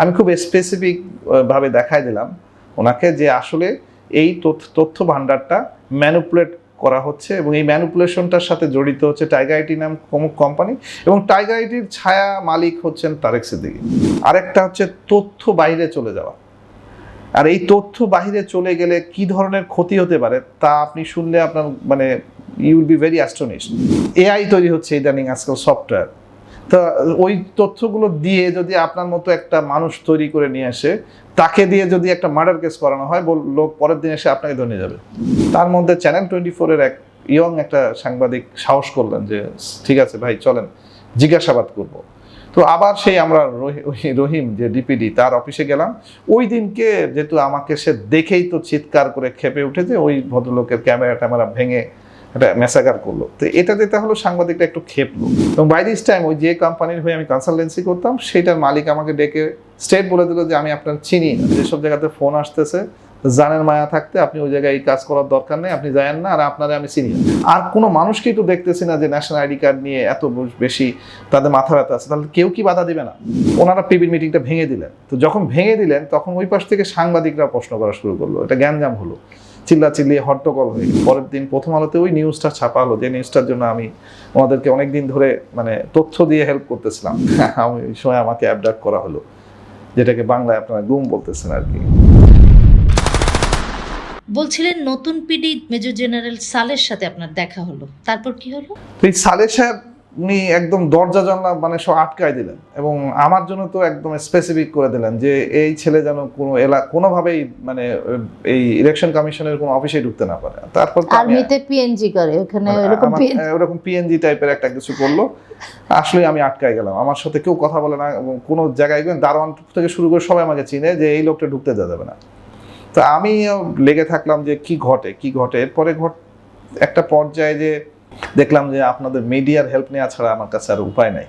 আমি খুব স্পেসিফিক ভাবে দেখাই দিলাম। ওনাকে যে আসলে এই তথ্য ভান্ডারটা ম্যানুপুলেট করা হচ্ছে এবং এই ম্যানুপুলেশনটার সাথে জড়িত হচ্ছে টাইগার আইটি নাম কোম্পানি এবং টাইগার আইটির ছায়া মালিক হচ্ছেন তারেক সিদ্দিকী। আরেকটা হচ্ছে তথ্য বাইরে চলে যাওয়া। আর এই তথ্য বাইরে চলে গেলে কি ধরনের ক্ষতি হতে পারে তা আপনি শুনলে আপনার মানে you be very astonish AI তৈরি হচ্ছে ইদানিং আজকাল সফটওয়্যার তো ওই তথ্যগুলো দিয়ে যদি আপনার মতো একটা মানুষ তৈরি করে নিয়ে আসে, তাকে দিয়ে যদি একটা মার্ডার কেস করানো হয় লোক পরের দিন এসে আপনাকে ধরে যাবে। তার মধ্যে চ্যানেল টোয়েন্টি ফোরের এক ইয়ং একটা সাংবাদিক সাহস করলেন যে, ঠিক আছে ভাই, চলেন, জিজ্ঞাসাবাদ করব। তো আবার সেই আমরা রহিম যে ডিপিডি তার অফিসে গেলাম। ওই দিনকে যেহেতু আমাকে সে দেখেই তো চিৎকার করে খেপে উঠেছে, ওই ভদ্রলোকের ক্যামেরা ট্যামেরা ভেঙে একটা মেসাগার করল। তো এটা যেতে হলো সাংবাদিকটা একটু খেপলো এবং বাই দিস টাইম ওই যে কোম্পানির হয়ে আমি কনসালটেন্সি করতাম, সেটার মালিক আমাকে ডেকে স্টেট বলে দিল যে, আমি আপনার চিনি না। যেসব জায়গাতে ফোন আসতেছে, জানের মায়া থাকতে আপনি ওই জায়গায় এই কাজ করার দরকার নেই, আপনি জানেন না, আর আপনারা আমি চিনি আর কোনো মানুষকেই তো দেখতেছি না যে ন্যাশনাল আইডি কার্ড নিয়ে এত বেশি তাদের মাথা ব্যথা আছে। তাহলে কেউ কি বাধা দিবে না? ওনারা পিবির মিটিংটা ভেঙে দিলেন। তো যখন ভেঙে দিলেন, তখন ওই পাশ থেকে সাংবাদিকরা প্রশ্ন করা শুরু করল। এটা গ্যাঞ্জাম হলো। চিল্লা চিল্লিয়ে হট্টগোল হয়ে গেল। পরের দিন প্রথম আলোতে ওই নিউজটা ছাপা হলো যে নিউজটার জন্য আমি ওনাদেরকে অনেক দিন ধরে মানে তথ্য দিয়ে হেল্প করতেছিলাম। আমি ওই সময় আমাকে অ্যাবডাক্ট করা হলো যেটাকে বাংলায় আপনারা গুম বলতেছেন আর কি। বলছিলেন নতুন পিডি মেজর জেনারেল সালের সাথে আপনার দেখা হলো। তারপর কি হলো? তো এই সালেহ সাহেব উনি একদম দরজা জানলা মানে সব আটকায় দিলেন এবং আমার জন্য তো একদম স্পেসিফিক করে দিলেন যে এই ছেলে যেন কোনো এলা কোনোভাবেই মানে এই ইলেকশন কমিশনের কোনো অফিসে ঢুকতে না পারে। তারপর আর্মিতে পিএনজি করে ওখানে মানে ওরকম আমার- ওরকম পিএনজি টাইপের একটা কিছু করল। আসলে আমি আটকায় গেলাম। আমার সাথে কেউ কথা বলে না এবং কোনো জায়গায় গেলেন দারোয়ান থেকে শুরু করে সবাই আমাকে চিনে যে এই লোকটা ঢুকতে দেওয়া যাবে না। তো আমি লেগে থাকলাম যে কি ঘটে কি ঘটে? এরপরে ঘট একটা পর্যায়ে যে দেখলাম যে আপনাদের মিডিয়ার হেল্প নেওয়া ছাড়া আমার কাছে আর উপায় নাই।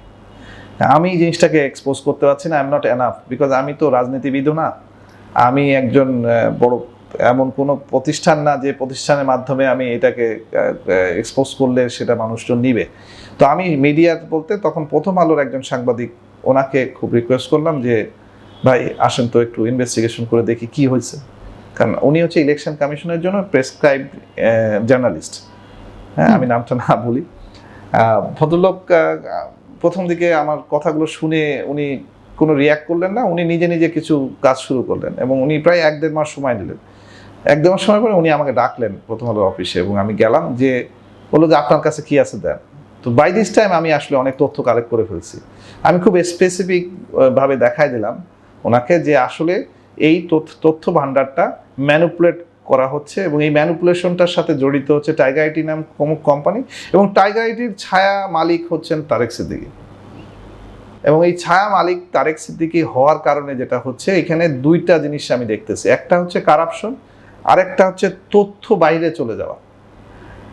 আমি জিনিসটাকে এক্সপোজ করতে পারছি না I am not enough because আমি তো রাজনীতিবিদও না। আমি একজন বড়, এমন কোনো প্রতিষ্ঠান না যে প্রতিষ্ঠানের মাধ্যমে আমি এটাকে এক্সপোজ করলে সেটা মানুষজন নিবে। তো আমি মিডিয়া বলতে তখন প্রথম আলোর একজন সাংবাদিক, ওনাকে খুব রিকোয়েস্ট করলাম যে, ভাই, আসেন তো একটু ইনভেস্টিগেশন করে দেখি কি হয়েছে। কারণ উনি হচ্ছে ইলেকশন কমিশনের জন্য প্রেসক্রাইব জার্নালিস্ট হ্যাঁ আমি নামটা না বলি। ভদ্রলোক প্রথম দিকে আমার কথাগুলো শুনে উনি কোনো রিয়াক্ট করলেন না উনি নিজে নিজে কিছু কাজ শুরু করলেন এবং উনি প্রায় এক দেড় মাস সময় নিলেন এক দেড় মাস সময় পরে উনি আমাকে ডাকলেন প্রথম আলোর অফিসে এবং আমি গেলাম যে বলল যে আপনার কাছে কি আছে দেন? তো বাই দিস টাইম আমি আসলে অনেক তথ্য কালেক্ট করে ফেলছি। আমি খুব স্পেসিফিক ভাবে দেখাই দিলাম ওনাকে যে আসলে এই তথ্য তথ্য ভান্ডারটা ম্যানুপুলেট করা হচ্ছে এবং এই ম্যানুপুলেশনটার সাথে জড়িত হচ্ছে টাইগার আইটি নাম কোম্পানি এবং টাইগার আইটির ছায়া মালিক হচ্ছেন তারেক সিদ্দিকী। এবং এই ছায়া মালিক তারেক সিদ্দিকী হওয়ার কারণে যেটা হচ্ছে, এখানে দুইটা জিনিস আমি দেখতেছি। একটা হচ্ছে কারাপশন আরেকটা হচ্ছে তথ্য বাইরে চলে যাওয়া।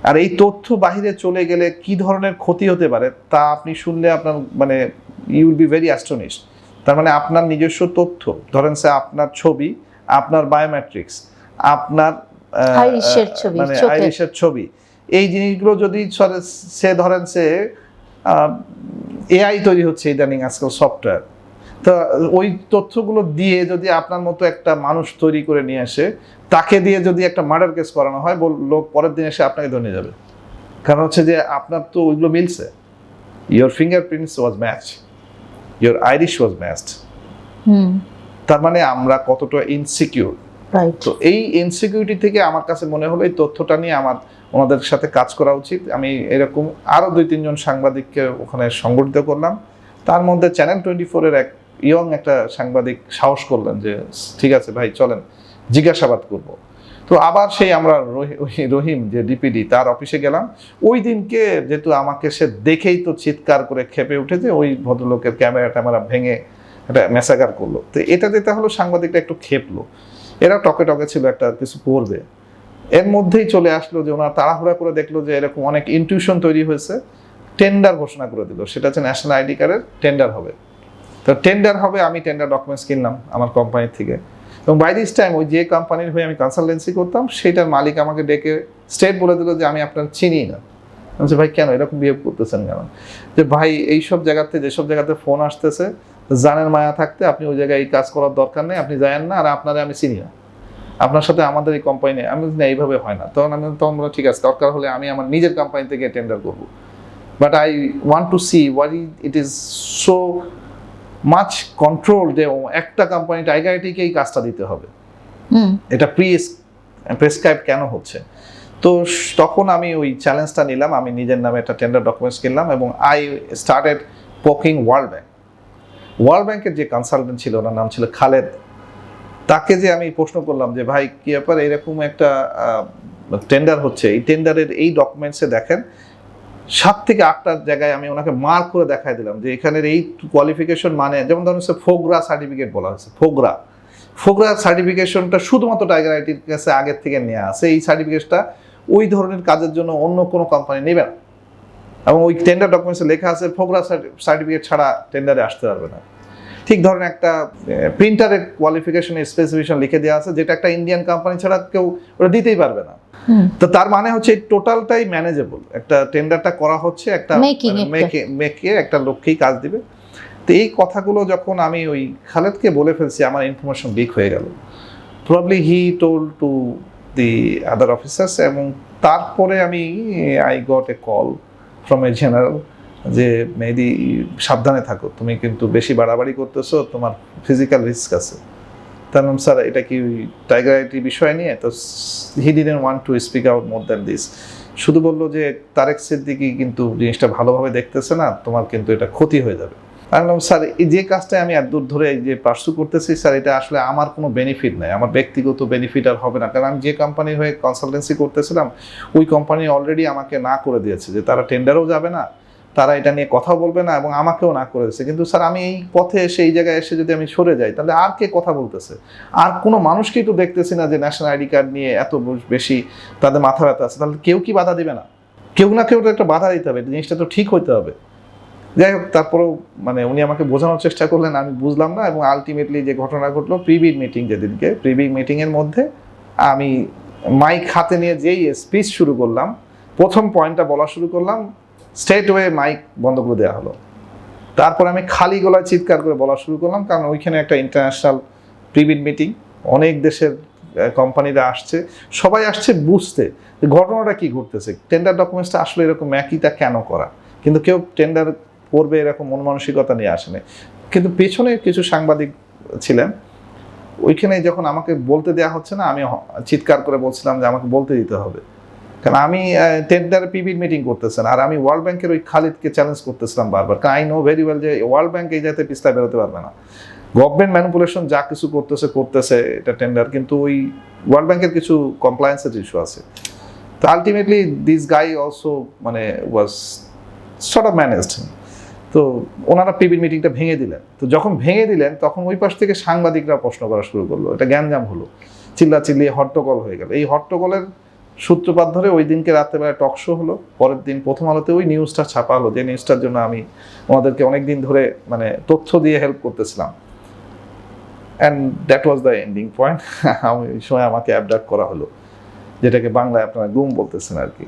আর এই তথ্য বাইরে চলে গেলে কি ধরনের ক্ষতি হতে পারে, তা আপনি শুনলে আপনার মানে ইউ বি ভেরি অ্যাস্টনিশ তার মানে আপনার নিজস্ব তথ্য, ধরেন সে আপনার ছবি, আপনার বায়োমেট্রিক্স আপনার আইরিশের ছবি, মানে আইরিশের ছবি। এই জিনিসগুলো যদি সে ধরেন সে এআই তৈরি হচ্ছে ইদানিং আজকাল সফটওয়্যার। তো ওই তথ্যগুলো দিয়ে যদি আপনার মতো একটা মানুষ তৈরি করে নিয়ে আসে তাকে দিয়ে যদি একটা মার্ডার কেস করানো হয় বল লোক পরের দিন এসে আপনাকে ধরে নিয়ে যাবে। কারণ হচ্ছে যে আপনার তো ওইগুলো মিলছে। Your fingerprints was match your iris was matched hmm. তার মানে আমরা কতটা ইনসিকিউর তো এই ইনসিকিউরিটি থেকে আমার কাছে মনে হলো এই তথ্যটা নিয়ে আমার, ওনাদের সাথে কাজ করা উচিত। আমি এরকম আরও দুই, তিনজন সাংবাদিককে ওখানে সংগঠিত করলাম। তার মধ্যে চ্যানেল টোয়েন্টি ফোরের এক ইয়ং একটা সাংবাদিক সাহস করলেন যে, ঠিক আছে ভাই, চলেন, জিজ্ঞাসাবাদ করব। তো আবার সেই আমরা রহিম যে ডিপিডি তার অফিসে গেলাম। ওই দিনকে যেহেতু আমাকে সে দেখেই তো চিৎকার করে খেপে উঠেছে, ওই ভদ্রলোকের ক্যামেরা ট্যামেরা ভেঙে একটা মেসাগার করল। তো এটা যেতে হলো, সাংবাদিকটা একটু খেপলো। এরা টকে টকে ছিল একটা কিছু করবে। এর মধ্যেই চলে আসলো যে ওনারা তাড়াহুড়া করে দেখল যে এরকম অনেক ইনটিউশন তৈরি হয়েছে টেন্ডার ঘোষণা করে দিল। সেটা হচ্ছে ন্যাশনাল আইডি কার্ডের টেন্ডার হবে। তো টেন্ডার হবে, আমি টেন্ডার ডকুমেন্টস কিনলাম আমার কোম্পানির থেকে। এবং বাই দিস টাইম ওই যে কোম্পানির হয়ে আমি কনসালটেন্সি করতাম, সেটার মালিক আমাকে ডেকে স্টেট বলে দিল যে আমি আপনার চিনি না। আমি ভাই, কেন এরকম বিহেভ করতেছেন কেন? যে, ভাই, এইসব জায়গাতে, যেসব জায়গাতে ফোন আসতেছে জানের মায়া থাকতে আপনি ওই জায়গায় এই কাজ করার দরকার নেই আপনি যায়েন না আর আপনারে আমি চিনি না। আপনার সাথে আমাদের এই কোম্পানি নেই আমি না এইভাবে হয় না। তখন আমি তখন বললাম, ঠিক আছে দরকার হলে আমি আমার নিজের কোম্পানি থেকে টেন্ডার করব। But I want to see what it is so much control যে একটা কোম্পানি টাইগার আইটিকে এই কাজটা দিতে হবে। হুম। এটা প্রি প্রেসক্রাইব কেন হচ্ছে? তো তখন আমি ওই চ্যালেঞ্জটা নিলাম আমি নিজের নামে একটা টেন্ডার ডকুমেন্টস কিনলাম এবং I started poking World Bank World ব্যাংকের যে কনসালটেন্ট ছিল, ওনার নাম ছিল খালেদ। তাকে যে আমি প্রশ্ন করলাম যে, ভাই, কি ব্যাপার এরকম একটা টেন্ডার হচ্ছে? এই টেন্ডারের এই ডকুমেন্টসে দেখেন, সাত থেকে আটটা জায়গায় আমি ওনাকে মার্ক করে দেখাই দিলাম যে, এখানের এই কোয়ালিফিকেশন মানে যেমন ধরুন হচ্ছে ফোগরা সার্টিফিকেট বলা হয়েছে, ফোগরা। ফোগরা সার্টিফিকেশনটা শুধুমাত্র টাইগার আইটির কাছে আগের থেকে নেওয়া আছে। এই সার্টিফিকেটটা ওই ধরনের কাজের জন্য অন্য কোনো কোম্পানি নেবে না। এবং ওই টেন্ডার ডকুমেন্টসে লেখা আছে ফোগরা সার্টিফিকেট ছাড়া টেন্ডারে আসতে পারবে না। ঠিক ধরেন একটা প্রিন্টারের কোয়ালিফিকেশনের স্পেসিফিকেশন লিখে দেওয়া আছে যেটা একটা ইন্ডিয়ান কোম্পানি ছাড়া কেউ ওটা দিতেই পারবে না। তো তার মানে হচ্ছে এই টোটালটাই ম্যানেজেবল একটা টেন্ডারটা করা হচ্ছে একটা মেকে মেকে একটা লক্ষ্যেই কাজ দিবে। তো এই কথাগুলো যখন আমি ওই খালেদকে বলে ফেলছি আমার ইনফরমেশন লিক হয়ে গেল। Probably he told to the other officers এবং তারপরে আমি I got a call from a general যে, মেহেদি, সাবধানে থাকো, তুমি কিন্তু বেশি বাড়াবাড়ি করতেছো, তোমার ফিজিক্যাল রিস্ক আছে। তার স্যার, এটা কি টাইগার আইটি বিষয় নিয়ে? তো he didn't want to speak out more than this শুধু বলল যে, তারেক সিদ্দিকি কিন্তু জিনিসটা ভালোভাবে দেখতেছে না, তোমার কিন্তু এটা ক্ষতি হয়ে যাবে। বললাম, স্যার, এই যে কাজটা আমি এত দূর ধরে যে পার্সু করতেছি, স্যার, এটা আসলে আমার কোনো বেনিফিট নাই। আমার ব্যক্তিগত বেনিফিট আর হবে না। কারণ আমি যে কোম্পানির হয়ে কনসালটেন্সি করতেছিলাম, ওই কোম্পানি অলরেডি আমাকে না করে দিয়েছে যে তারা টেন্ডারও যাবে না, তারা এটা নিয়ে কথা বলবে না এবং আমাকেও না করে দিয়েছে। কিন্তু স্যার, আমি এই পথে এসে, এই জায়গায় এসে যদি আমি সরে যাই, তাহলে আর কে কথা বলতেছে? আর কোনো মানুষকেই তো দেখতেছি না যে ন্যাশনাল আইডি কার্ড নিয়ে এত বেশি তাদের মাথা ব্যথা আছে। তাহলে কেউ কি বাধা দিবে না? কেউ না কেউ তো একটা বাধা দিতে হবে। জিনিসটা তো ঠিক হইতে হবে। যাই হোক, তারপরেও মানে উনি আমাকে বোঝানোর চেষ্টা করলেন, আমি বুঝলাম না এবং আলটিমেটলি যে ঘটনা ঘটলো প্রিবিড মিটিং যেদিনকে প্রিবিড মিটিংয়ের মধ্যে আমি মাইক হাতে নিয়ে যেই স্পিচ শুরু করলাম, প্রথম পয়েন্টটা বলা শুরু করলাম স্ট্রেট ওয়ে মাইক বন্ধ করে দেওয়া হলো। তারপর আমি খালি গলায় চিৎকার করে বলা শুরু করলাম, কারণ ওইখানে একটা ইন্টারন্যাশনাল প্রিবিড মিটিং অনেক দেশের কোম্পানিরা আসছে, সবাই আসছে বুঝতে ঘটনাটা কি ঘটতেছে। টেন্ডার ডকুমেন্টসটা আসলে এরকম একইটা কেন করা? কিন্তু কেউ টেন্ডার করবে এরকম মন মানসিকতা নিয়ে আসেনি। কিন্তু পেছনে কিছু সাংবাদিক ছিলেন, ওইখানে যখন আমাকে বলতে দেওয়া হচ্ছে না, আমি চিৎকার করে বলছিলাম যে আমাকে বলতে দিতে হবে। কারণ আমি টেন্ডার পিবির মিটিং করতেছেন, আর আমি ওয়ার্ল্ড ব্যাংকের ওই খালিদকে চ্যালেঞ্জ করতেছিলাম বারবার। কারণ আই নো ভেরি ওয়েল যে ওয়ার্ল্ড ব্যাংক এই জায়গাতে পিস্তায় বেরোতে পারবে না। গভর্নমেন্ট ম্যানিপুলেশন যা কিছু করতেছে করতেছে, এটা টেন্ডার কিন্তু ওই ওয়ার্ল্ড ব্যাংকের কিছু কমপ্লায়েন্সের ইস্যু আছে। তো আলটিমেটলি দিস গাই অলসো মানে ওয়াজ সর্ট অফ ম্যানেজড তো ওনারা পিবির মিটিংটা ভেঙে দিলেন। তো যখন ভেঙে দিলেন, তখন ওই পাশ থেকে সাংবাদিকরা প্রশ্ন করা শুরু করল। এটা গ্যাঞ্জাম হলো। চিল্লা চিল্লিয়ে হট্টগোল হয়ে গেল। এই হট্টগোলের সূত্রপাত ধরে ওই দিনকে রাত্রেবেলা টক শো হলো। পরের দিন প্রথম আলোতে ওই নিউজটা ছাপা হলো যে নিউজটার জন্য আমি ওনাদেরকে অনেক দিন ধরে মানে তথ্য দিয়ে হেল্প করতেছিলাম। And that was the ending point আমি ওই সময় আমাকে অ্যাবডাক্ট করা হলো। যেটাকে বাংলায় আপনারা গুম বলতেছেন আর কি।